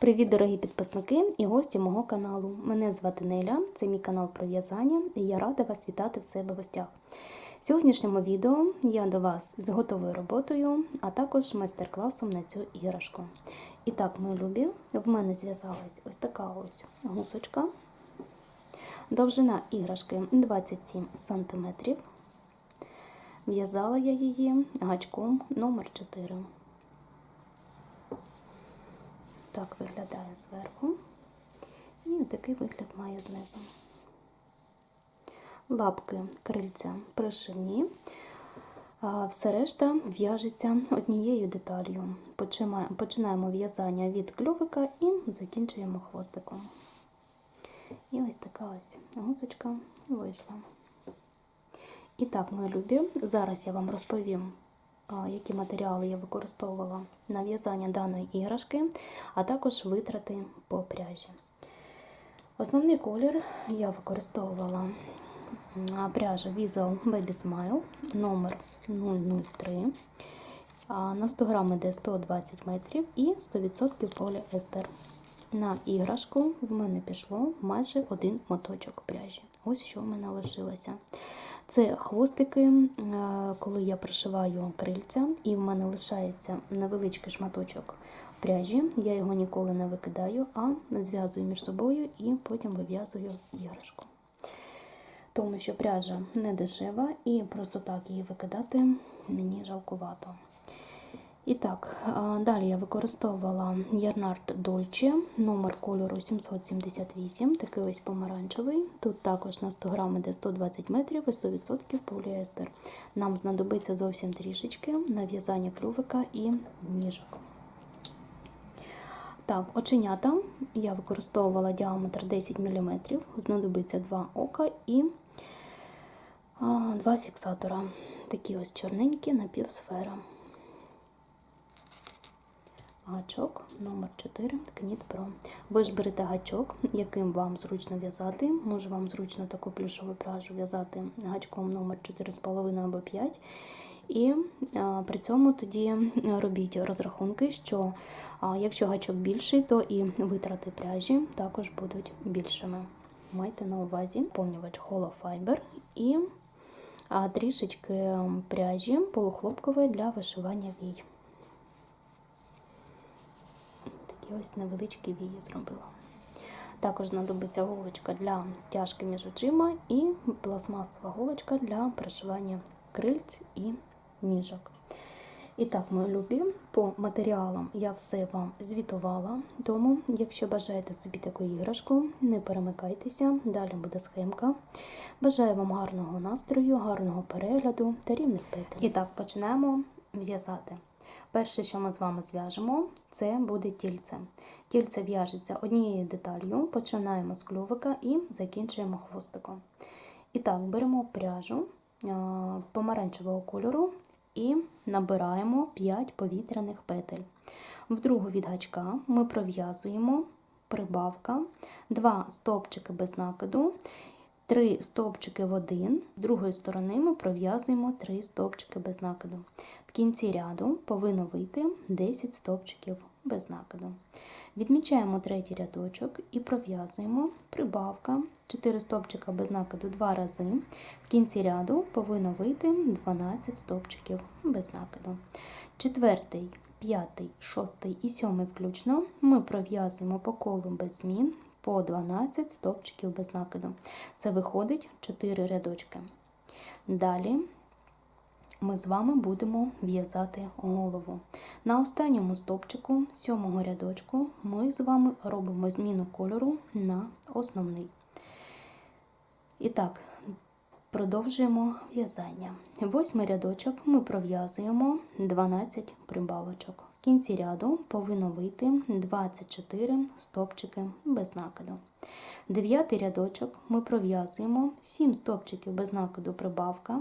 Привіт, дорогі підписники і гості мого каналу. Мене звати Неля, це мій канал про в'язання, і я рада вас вітати в себе в гостях. В сьогоднішньому відео я до вас з готовою роботою, а також майстер-класом на цю іграшку. І так, мої любі, в мене зв'язалась ось така ось гусочка. Довжина іграшки 27 см. В'язала я її гачком номер 4 Так виглядає зверху. І такий вигляд має знизу. Лапки крильця пришивні, все решта в'яжеться однією деталью. Починаємо в'язання від кльовика і закінчуємо хвостиком. І ось така ось гусочка вийшла. І так, мої любі, зараз я вам розповім, які матеріали я використовувала на в'язання даної іграшки, а також витрати по пряжі. Основний колір я використовувала пряжу Visual Baby Smile номер 003. На 100 грам йде 120 метрів і 100% поліестер. На іграшку в мене пішло майже один моточок пряжі. Ось що в мене лишилося. Це хвостики, коли я пришиваю крильця, і в мене лишається невеличкий шматочок пряжі. Я його ніколи не викидаю, а зв'язую між собою і потім вив'язую іграшку. Тому що пряжа не дешева і просто так її викидати мені жалкувато. І так, далі я використовувала Ярнард Dolce, номер кольору 778, такий ось помаранчевий. Тут також на 100 грам іде 120 метрів і 100% поліестер. Нам знадобиться зовсім трішечки на в'язання клювика і ніжок. Так, оченята я використовувала діаметр 10 мм, знадобиться два ока і два фіксатора. Такі ось чорненькі напівсфера гачок номер 4 Кніт Pro. Ви ж берете гачок, яким вам зручно в'язати. Може вам зручно таку плюшову пряжу в'язати гачком номер 4,5 або 5. І а, при цьому тоді робіть розрахунки, що а, якщо гачок більший, то і витрати пряжі також будуть більшими. Майте на увазі повнювач Hollow Fiber і а, трішечки пряжі полухлопкової для вишивання вій. І ось невеличкі вії зробила. Також знадобиться голочка для стяжки між очима і пластмасова голочка для пришивання крильць і ніжок. І так, мої любі, по матеріалам я все вам звітувала, тому, якщо бажаєте собі таку іграшку, не перемикайтеся, далі буде схемка. Бажаю вам гарного настрою, гарного перегляду та рівних петель. І так, почнемо в'язати. Перше, що ми з вами зв'яжемо, це буде тільце. Тільце в'яжеться однією деталью, починаємо з клювика і закінчуємо хвостиком. І так, беремо пряжу помаранчевого кольору і набираємо 5 повітряних петель. В другу від гачка ми пров'язуємо прибавка, 2 стовпчики без накиду. 3 стовпчики в один, з другої сторони ми пров'язуємо 3 стовпчики без накиду. В кінці ряду повинно вийти 10 стовпчиків без накиду. Відмічаємо третій рядочок і пров'язуємо прибавка 4 стовпчика без накиду 2 рази. В кінці ряду повинно вийти 12 стовпчиків без накиду. Четвертий, п'ятий, шостий і сьомий включно ми пров'язуємо по колу без змін по 12 стовпчиків без накиду. Це виходить 4 рядочки. Далі ми з вами будемо в'язати голову. На останньому стовпчику сьомого рядочку ми з вами робимо зміну кольору на основний. І так, продовжуємо в'язання. Восьмий рядочок ми пров'язуємо 12 прибавочок. В кінці ряду повинно вийти 24 стопчики без накиду. Дев'ятий рядочок ми пров'язуємо 7 стопчиків без накиду прибавка,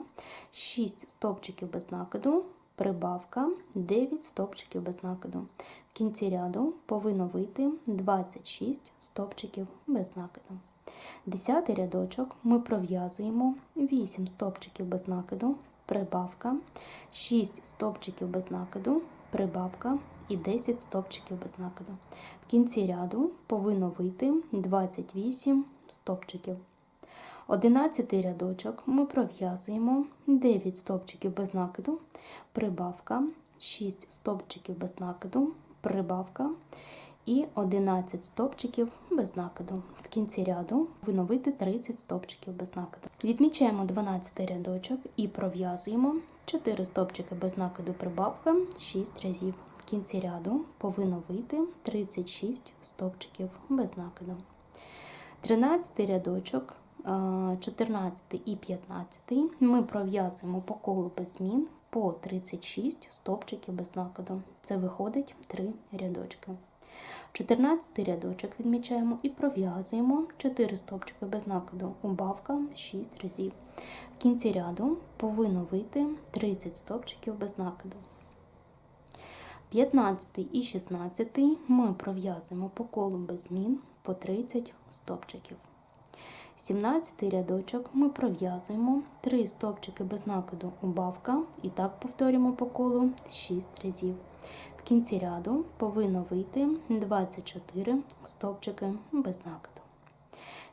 6 стопчиків без накиду, прибавка, 9 стопчиків без накиду. В кінці ряду повинно вийти 26 стопчиків без накиду. Десятий рядочок ми пров'язуємо 8 стопчиків без накиду, прибавка, 6 стопчиків без накиду, прибавка і 10 стопчиків без накиду. В кінці ряду повинно вийти 28 стопчиків. 11 рядочок ми пров'язуємо. 9 стовпчиків без накиду, прибавка, 6 стовпчиків без накиду, прибавка і 11 стовпчиків без накиду. В кінці ряду виновити 30 стовпчиків без накиду. Відмічаємо 12 рядочок і пров'язуємо 4 стовпчики без накиду прибавка 6 разів. В кінці ряду повинно вийти 36 стовпчиків без накиду. 13 рядочок, е, 14 і 15 ми пров'язуємо по колу без змін по 36 стовпчиків без накиду. Це виходить 3 рядочки. 14 рядочок відмічаємо і пров'язуємо 4 стовпчики без накиду, убавка 6 разів. В кінці ряду повинно вийти 30 стовпчиків без накиду. 15 і 16 ми пров'язуємо по колу без змін по 30 стовпчиків. 17 рядочок ми пров'язуємо 3 стовпчики без накиду убавка і так повторюємо по колу 6 разів. В кінці ряду повинно вийти 24 стовпчики без накиду.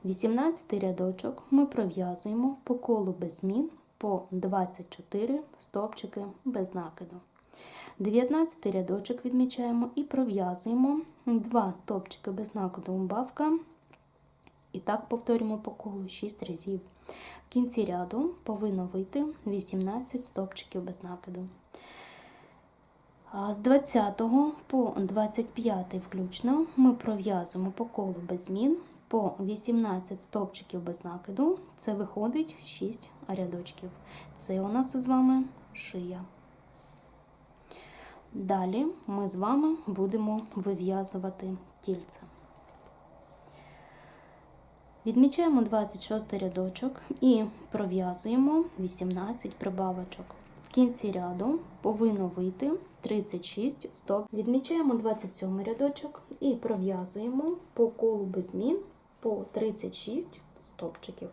18 рядочок ми пров'язуємо по колу без змін по 24 стовпчики без накиду. 19 рядочок відмічаємо і пров'язуємо 2 стовпчики без накиду убавка. І так повторюємо по колу 6 разів. В кінці ряду повинно вийти 18 стовпчиків без накиду. З 20 по 25 включно ми пров'язуємо по колу без змін по 18 стовпчиків без накиду. Це виходить 6 рядочків. Це у нас з вами шия. Далі ми з вами будемо вив'язувати тільце. Відмічаємо 26 рядочок і пров'язуємо 18 прибавочок. В кінці ряду повинно вийти 36 стоп. Відмічаємо 27 рядочок і пров'язуємо по колу без змін по 36 стопчиків.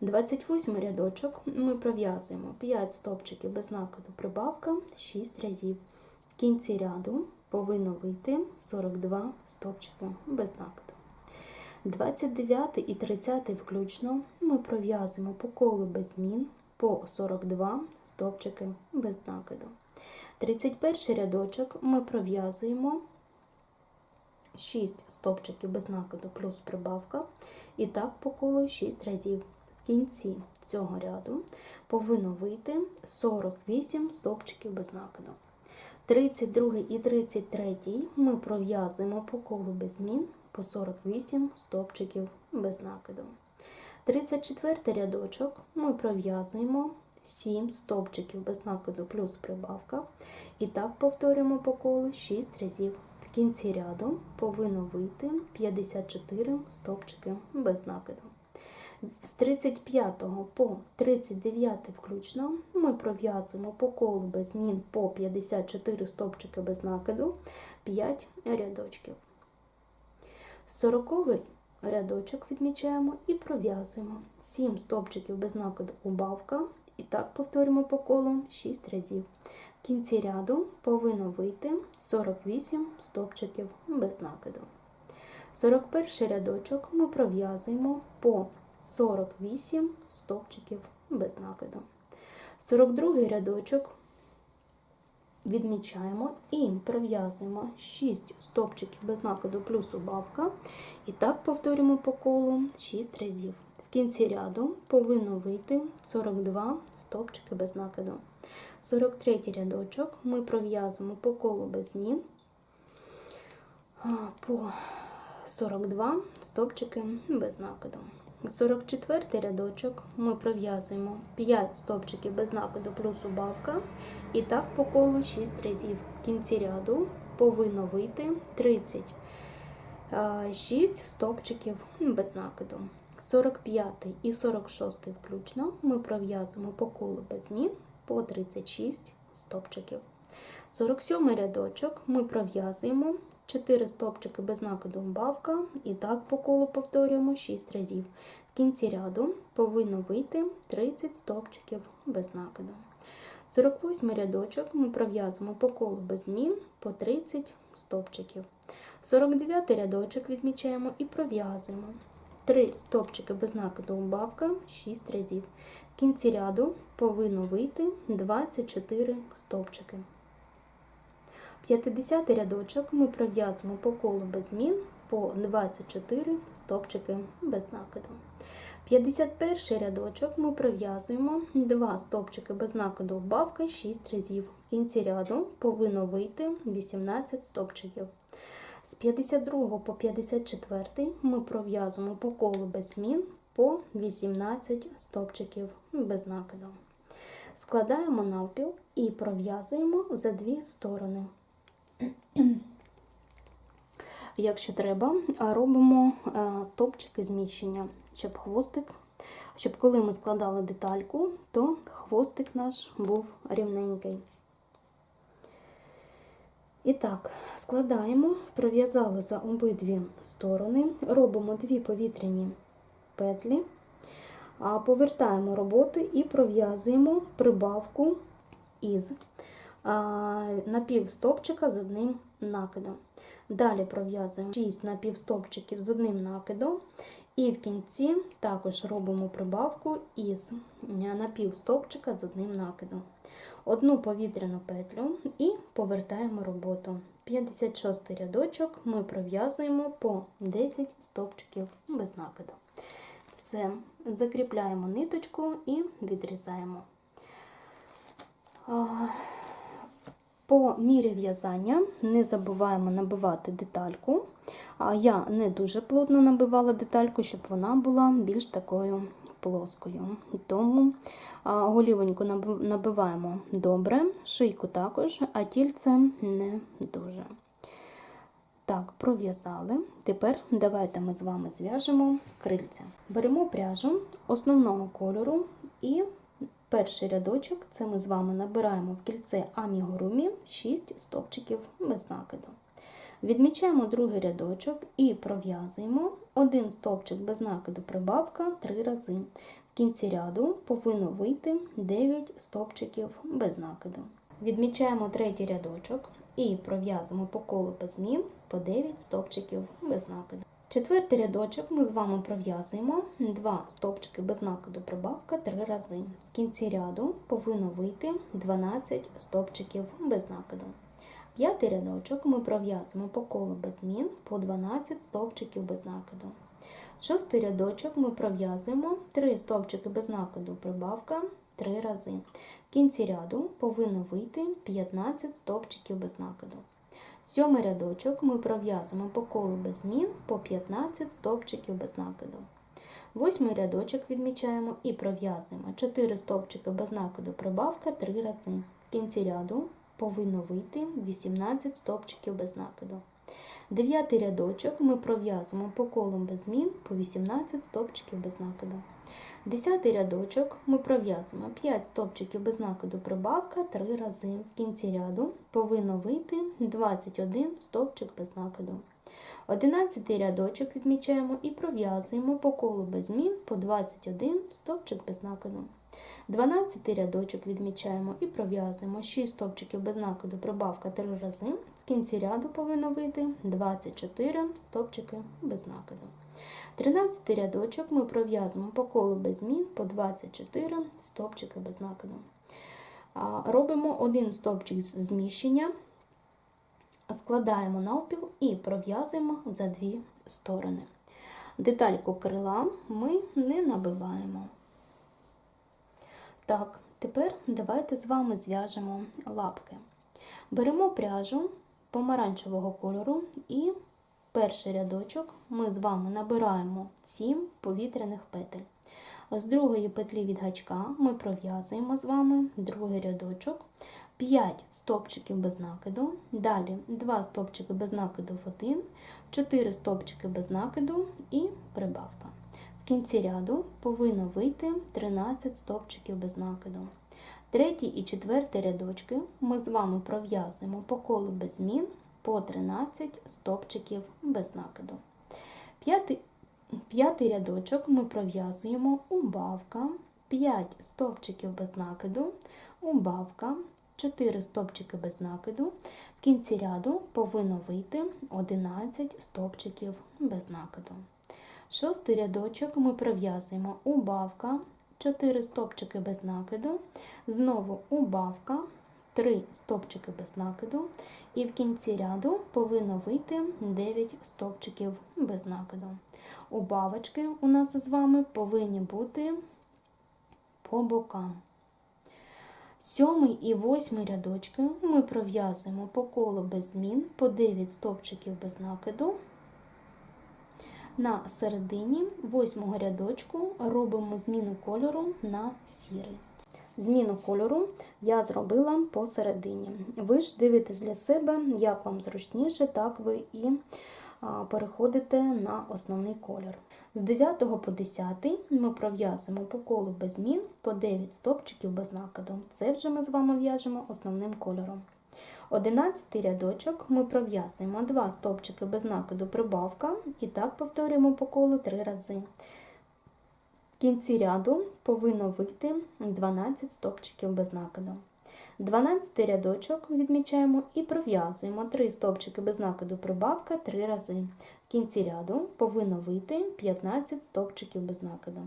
28 рядочок ми пров'язуємо 5 стопчиків без накиду прибавка 6 разів. В кінці ряду повинно вийти 42 стопчики без накиду. 29 і 30 включно ми пров'язуємо по колу без змін по 42 стовпчики без накиду. 31 рядочок ми пров'язуємо 6 стовпчиків без накиду плюс прибавка. І так по колу 6 разів. В кінці цього ряду повинно вийти 48 стовпчиків без накиду. 32 і 33 ми пров'язуємо по колу без змін по 48 стовпчиків без накиду. 34 рядочок ми пров'язуємо 7 стовпчиків без накиду плюс прибавка. І так повторюємо по колу 6 разів. В кінці ряду повинно вийти 54 стовпчики без накиду. З 35 по 39 включно ми пров'язуємо по колу без змін по 54 стовпчики без накиду 5 рядочків. 40 рядочок відмічаємо і пров'язуємо 7 стовпчиків без накиду убавка. І так повторюємо по колу 6 разів. В кінці ряду повинно вийти 48 стовпчиків без накиду. 41 рядочок ми пров'язуємо по 48 стовпчиків без накиду. 42 рядочок відмічаємо і пров'язуємо 6 стовпчиків без накиду плюс убавка. І так повторюємо по колу 6 разів. В кінці ряду повинно вийти 42 стовпчики без накиду. 43 рядочок ми пров'язуємо по колу без змін по 42 стовпчики без накиду. 44 рядочок ми пров'язуємо 5 стовпчиків без накиду плюс убавка. І так по колу 6 разів. В кінці ряду повинно вийти 36 стовпчиків без накиду. 45 і 46 включно ми пров'язуємо по колу без змін по 36 стовпчиків. 47 рядочок ми пров'язуємо 4 стовпчики без накиду убавка, і так по колу повторюємо 6 разів. В кінці ряду повинно вийти 30 стовпчиків без накиду. 48 рядочок ми пров'язуємо по колу без змін по 30 стовпчиків. 49 рядочок відмічаємо і пров'язуємо 3 стовпчики без накиду убавка 6 разів. В кінці ряду повинно вийти 24 стовпчики. 50 рядочок ми пров'язуємо по колу без змін по 24 стовпчики без накиду. 51 рядочок ми пров'язуємо 2 стовпчики без накиду вбавка 6 разів. В кінці ряду повинно вийти 18 стовпчиків. З 52 по 54 ми пров'язуємо по колу без змін по 18 стовпчиків без накиду. Складаємо навпіл і пров'язуємо за дві сторони. Якщо треба, робимо стовпчики зміщення, щоб хвостик, щоб коли ми складали детальку, то хвостик наш був рівненький. І так, складаємо, пров'язали за обидві сторони, робимо дві повітряні петлі, повертаємо роботу і пров'язуємо прибавку із напівстопчика з одним накидом. Далі пров'язуємо 6 напівстопчиків з одним накидом, і в кінці також робимо прибавку із напівстопчика з одним накидом. Одну повітряну петлю і повертаємо роботу. 56 рядочок ми пров'язуємо по 10 стовпчиків без накиду. Все, закріпляємо ниточку і відрізаємо. По мірі в'язання не забуваємо набивати детальку. Я не дуже плотно набивала детальку, щоб вона була більш такою плоскою. Тому голівоньку набиваємо добре, шийку також, а тільце не дуже. Так, пров'язали. Тепер давайте ми з вами зв'яжемо крильця. Беремо пряжу основного кольору і перший рядочок це ми з вами набираємо в кільце амігурумі 6 стовпчиків без накиду. Відмічаємо другий рядочок і пров'язуємо один стовпчик без накиду прибавка 3 рази. В кінці ряду повинно вийти 9 стовпчиків без накиду. Відмічаємо третій рядочок і пров'язуємо по колу без змін по 9 стовпчиків без накиду. Четвертий рядочок ми з вами пров'язуємо 2 стовпчики без накиду прибавка 3 рази. В кінці ряду повинно вийти 12 стовпчиків без накиду. П'ятий рядочок ми пров'язуємо по колу без змін по 12 стовпчиків без накиду. Шостий рядочок ми пров'язуємо 3 стовпчики без накиду прибавка 3 рази. В кінці ряду повинно вийти 15 стовпчиків без накиду. Сьомий рядочок ми пров'язуємо по колу без змін по 15 стовпчиків без накиду. Восьмий рядочок відмічаємо і пров'язуємо 4 стовпчики без накиду прибавка 3 рази. В кінці ряду повинно вийти 18 стовпчиків без накиду. Дев'ятий рядочок ми пров'язуємо по колу без змін по 18 стовпчиків без накиду. Десятий рядочок ми пров'язуємо 5 стовпчиків без накиду прибавка 3 рази. В кінці ряду повинно вийти 21 стовпчик без накиду. Одинадцятий рядочок відмічаємо і пров'язуємо по колу без змін по 21 стовпчик без накиду. 12 рядочок відмічаємо і пров'язуємо 6 стовпчиків без накиду прибавка 3 рази. Кінці ряду повинно вийти 24 стовпчики без накиду. 13 рядочок ми пров'язуємо по колу без змін по 24 стовпчики без накиду. Робимо один стовпчик з зміщення, складаємо навпіл і пров'язуємо за дві сторони. Детальку крила ми не набиваємо. Так, тепер давайте з вами зв'яжемо лапки. Беремо пряжу помаранчевого кольору і перший рядочок ми з вами набираємо 7 повітряних петель. З другої петлі від гачка ми пров'язуємо з вами другий рядочок, 5 стовпчиків без накиду, далі 2 стовпчики без накиду в один, 4 стовпчики без накиду і прибавка. В кінці ряду повинно вийти 13 стовпчиків без накиду. Третій і четвертий рядочки ми з вами пров'язуємо по колу без змін по 13 стовпчиків без накиду. П'ятий, п'ятий рядочок ми пров'язуємо убавка 5 стовпчиків без накиду, убавка, 4 стопчики без накиду. В кінці ряду повинно вийти 11 стопчиків без накиду. Шостий рядочок ми пров'язуємо убавка, 4 стопчики без накиду, знову убавка, 3 стопчики без накиду, і в кінці ряду повинно вийти 9 стопчиків без накиду. Убавочки у нас з вами повинні бути по бокам. Сьомий і восьмий рядочки ми пров'язуємо по колу без змін, по 9 стовпчиків без накиду. На середині восьмого рядочку робимо зміну кольору на сірий. Зміну кольору я зробила посередині. Ви ж дивитесь для себе, як вам зручніше, так ви і переходите на основний колір. З 9 по 10 ми пров'язуємо по колу без змін по 9 стопчиків без накиду. Це вже ми з вами в'яжемо основним кольором. 11 рядочок ми пров'язуємо 2 стопчики без накиду прибавка і так повторюємо по колу 3 рази. В кінці ряду повинно вийти 12 стопчиків без накиду. 12 рядочок відмічаємо і пров'язуємо 3 стовпчики без накиду прибавка 3 рази. Кінці ряду повинно вийти 15 стовпчиків без накиду.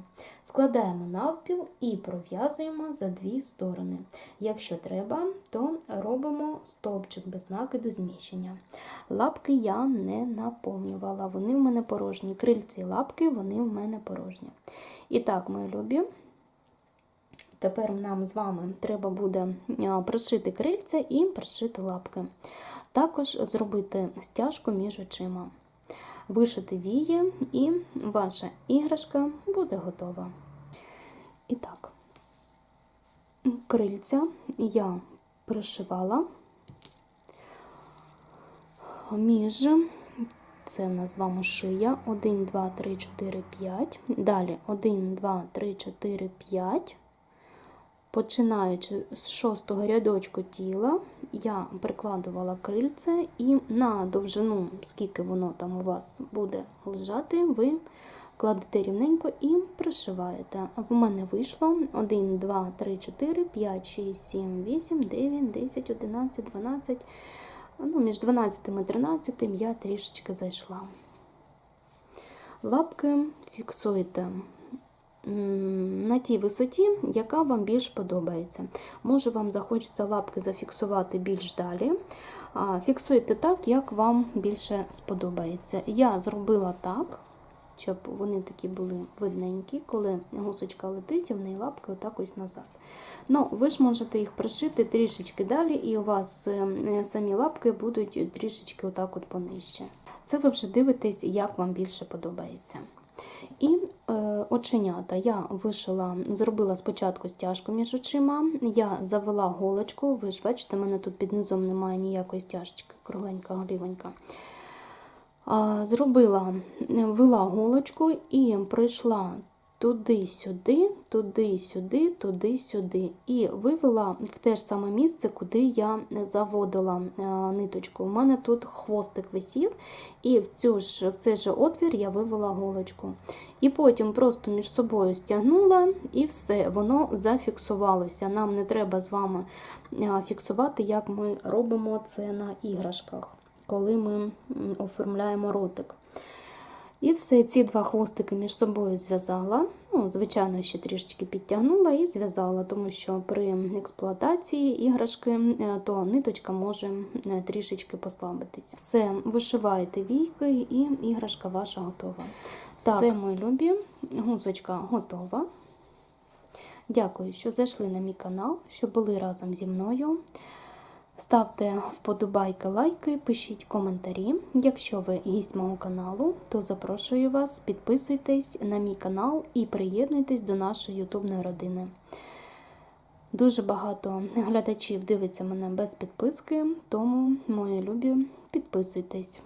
Складаємо навпіл і пров'язуємо за дві сторони. Якщо треба, то робимо стовпчик без накиду зміщення. Лапки я не наповнювала, вони в мене порожні. Крильці і лапки вони в мене порожні. І так, мої любі. Тепер нам з вами треба буде пришити крильця і пришити лапки. Також зробити стяжку між очима, вишити вії, і ваша іграшка буде готова. І так, крильця я пришивала між, це в нас з вами шия, 1, 2, 3, 4, 5. Далі 1, 2, 3, 4, 5. Починаючи з шостого рядочку тіла, я прикладувала крильце і на довжину, скільки воно там у вас буде лежати, ви кладете рівненько і пришиваєте. В мене вийшло 1, 2, 3, 4, 5, 6, 7, 8, 9, 10, 11, 12. Ну, Між 12 і 13 я трішечки зайшла. Лапки фіксуєте на тій висоті, яка вам більш подобається. Може, вам захочеться лапки зафіксувати більш далі. Фіксуйте так, як вам більше сподобається. Я зробила так, щоб вони такі були видненькі, коли гусочка летить, і в неї лапки отак ось назад. Ну, Ви ж можете їх пришити трішечки далі, і у вас е, самі лапки будуть трішечки отак от понижче. Це ви вже дивитесь, як вам більше подобається. І оченята. Я вишила, зробила спочатку стяжку між очима, я завела голочку, ви ж бачите, в мене тут під низом немає ніякої стяжечки, кругленька голівенька. Зробила, вела голочку і пройшла туди-сюди, туди-сюди, туди-сюди. І вивела в те ж саме місце, куди я заводила е, ниточку. У мене тут хвостик висів, і в, цю ж, в цей же отвір я вивела голочку. І потім просто між собою стягнула, і все, воно зафіксувалося. Нам не треба з вами е, фіксувати, як ми робимо це на іграшках, коли ми оформляємо ротик. І все, ці два хвостики між собою зв'язала. Ну, Звичайно, ще трішечки підтягнула і зв'язала, тому що при експлуатації іграшки е, то ниточка може е, трішечки послабитися. Все, вишиваєте війки, і іграшка ваша готова. Так. Все, мої любі, гузочка готова. Дякую, що зайшли на мій канал, що були разом зі мною. Ставте вподобайки, лайки, пишіть коментарі. Якщо ви гість мого каналу, то запрошую вас, підписуйтесь на мій канал і приєднуйтесь до нашої ютубної родини. Дуже багато глядачів дивиться мене без підписки, тому, мої любі, підписуйтесь.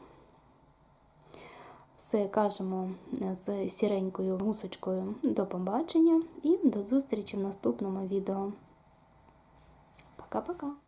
Все кажемо з сіренькою гусочкою до побачення і до зустрічі в наступному відео. Пока-пока!